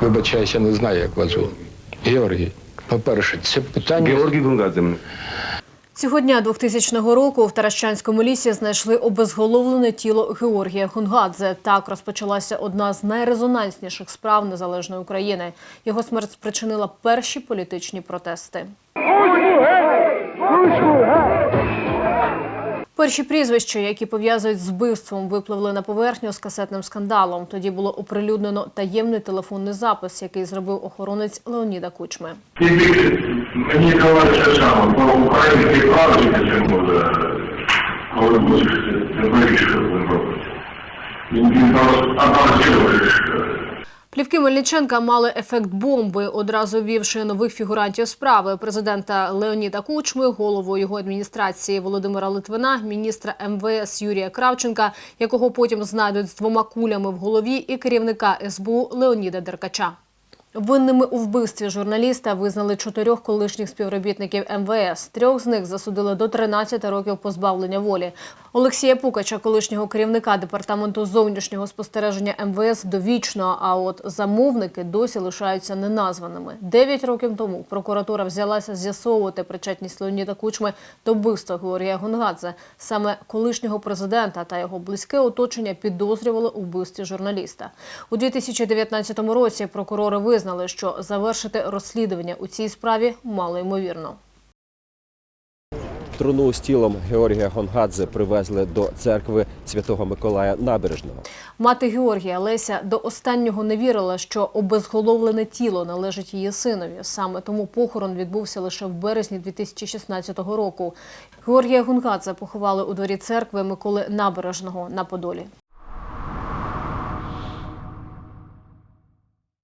Вибачаюся, не знаю, як вас звуть. Георгій, по-перше, це питання. Георгій Гунгадзе. Цього дня 2000 року в Таращанському лісі знайшли обезголовлене тіло Георгія Хунгадзе. Так розпочалася одна з найрезонансніших справ незалежної України. Його смерть спричинила перші політичні протести. Перші прізвища, які пов'язують з вбивством, випливли на поверхню з касетним скандалом. Тоді було оприлюднено таємний телефонний запис, який зробив охоронець Леоніда Кучми. Мені казали те саме, по українській правді чому коли будеш, не вирішиш, що він. Він він аналізуєш. Плівки Мельниченка мали ефект бомби, одразу ввівши нових фігурантів справи президента Леоніда Кучми, голову його адміністрації Володимира Литвина, міністра МВС Юрія Кравченка, якого потім знайдуть з двома кулями в голові, і керівника СБУ Леоніда Деркача. Винними у вбивстві журналіста визнали чотирьох колишніх співробітників МВС. Трьох з них засудили до 13 років позбавлення волі. Олексія Пукача, колишнього керівника департаменту зовнішнього спостереження МВС, довічно. А от замовники досі лишаються неназваними. Дев'ять років тому прокуратура взялася з'ясовувати причетність Леоніда Кучми до вбивства Георгія Гонгадзе. Саме колишнього президента та його близьке оточення підозрювали у вбивстві журналіста. У 2019 році прокурори визнали, що завершити розслідування у цій справі мало ймовірно. Труну з тілом Георгія Гонгадзе привезли до церкви Святого Миколая Набережного. Мати Георгія Леся до останнього не вірила, що обезголовлене тіло належить її синові. Саме тому похорон відбувся лише в березні 2016 року. Георгія Гунгадзе поховали у дворі церкви Миколи Набережного на Подолі.